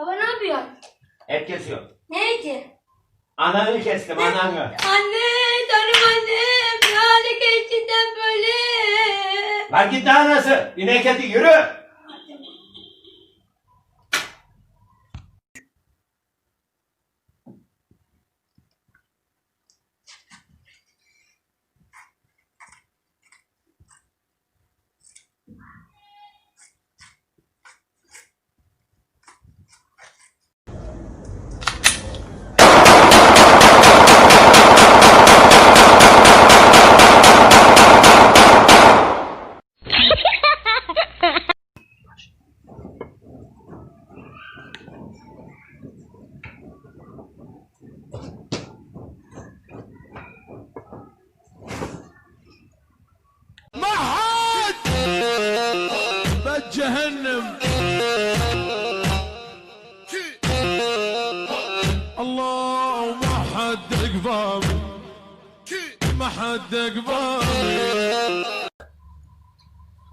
Baba ne yapıyorsun? Et kesiyor. Neydi? Ananı kestim ananı. Anne, canım annem. Ne hale geçtin sen böyle? Lan git daha nasıl? İnek eti yürü. بجهنم الله ما حد قبامي ما حد قبامي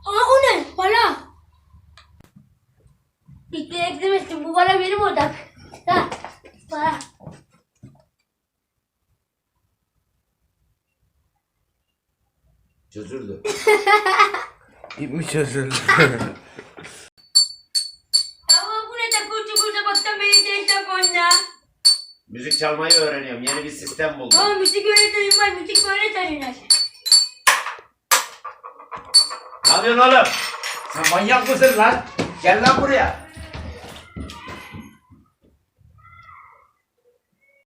Aa o ne? Bana. Bitti eklemiştim. Bu bana benim odak. Ha, bana. Çözüldü. İpmi çözüldü. Müzik çalmayı öğreniyorum. Yeni bir sistem buldum. Ama müzik öğretmenim var. Müzik böyle tanınır. Ne yapıyorsun oğlum? Sen manyak mısın lan? Gel lan buraya.